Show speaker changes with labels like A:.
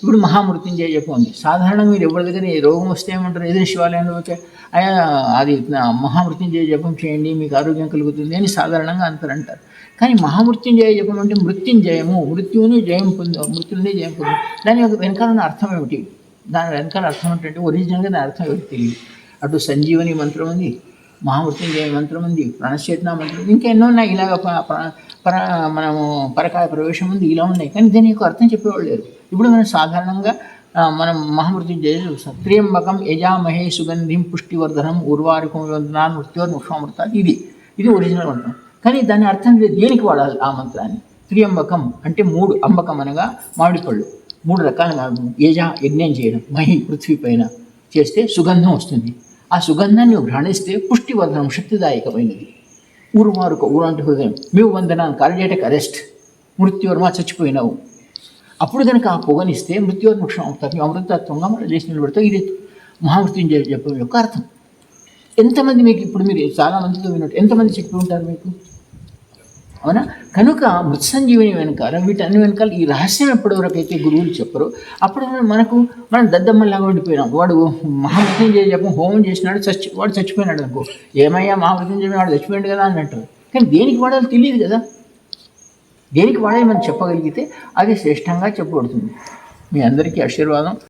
A: ఇప్పుడు మహామృత్యుంజయ జపం ఉంది. సాధారణంగా మీరు ఎవరి దగ్గర ఏ రోగం వస్తే ఏమంటారు? ఏదైనా శివాలయంలో పోతే అయ్యా అది మహామృత్యుంజయ జపం చేయండి మీకు ఆరోగ్యం కలుగుతుంది అని సాధారణంగా అంటారు అంటారు. కానీ మహామృత్యుంజయ జపం అంటే మృత్యుంజయము. మృత్యువుని జయం పొందు మృత్యుని జయం పొందు. దాని యొక్క వెనకాలన్న అర్థం ఏమిటి? దాని వెనకాల అర్థం ఏంటంటే ఒరిజినల్గా దాని అర్థం ఏమిటి తెలియదు? అటు సంజీవని మంత్రం ఉంది మహామృత్యుంజయ మంత్రం ఉంది ప్రాణశేతన మంత్రం ఇంకా ఎన్నో ఉన్నాయి. ఇలాగ ప- పర మనము పరకాయ ప్రవేశం ఉంది ఇలా ఉన్నాయి. కానీ దీని యొక్క అర్థం చెప్పేవాళ్ళు లేరు. ఇప్పుడు మనం సాధారణంగా మనం మహామృత్యుంజయ చూస్తాం. త్రియంబకం యజామహే సుగంధిం పుష్టివర్ధనం ఉర్వారుకం వందన మృత్యోర్ ముక్షామృత ఇది. ఇది ఒరిజినల్ మంత్రం. కానీ దాని అర్థం లేదు. దేనికి వాడాలి ఆ మంత్రాన్ని? త్రియంబకం అంటే మూడు. అంబకం అనగా మామిడి పళ్ళు. మూడు రకాల యజ యజ్ఞం చేయడం. మహి పృథ్వీ పైన చేస్తే సుగంధం వస్తుంది. ఆ సుగంధాన్ని నువ్వు గ్రహణిస్తే పుష్టివర్ధనం శక్తిదాయకమైనది. ఊరుమారుక ఊరు ఊరంటే హృదయం మేము వందనాన్ని కార్డియాటిక్ అరెస్ట్. మృత్యువర్మ చచ్చిపోయినావు. అప్పుడు కనుక ఆ పొగనిస్తే మృత్యోన్ముక్షం అవుతారు అమృతత్వంగా మనం చేసి నిలబెడతాం ఇది మహామృత్యుంజయ చెప్పడం యొక్క అర్థం. ఎంతమంది మీకు ఇప్పుడు మీరు చాలా మందితో విన్నట్టు ఎంతమంది చెప్పి ఉంటారు మీకు? అవునా? కనుక మృత్సంజీవిని వెనకాల వీటన్ని వెనకాల ఈ రహస్యం ఎప్పటివరకు అయితే గురువులు చెప్పరు అప్పుడు మనకు మనం దద్దమ్మలాగా ఉండిపోయినాం. వాడు మహామృత్యుంజయ జపం హోమం చేసినాడు చచ్చి వాడు చచ్చిపోయినాడు అనుకో. ఏమయ్యా మహామృత్యుంజయ వాడు చచ్చిపోయాడు కదా అన్నట్టు. కానీ దేనికి వాడాలో తెలియదు కదా? దేనికి వాడేమని మనం చెప్పగలిగితే అది శ్రేష్టంగా చెప్పబడుతుంది. మీ అందరికీ ఆశీర్వాదం.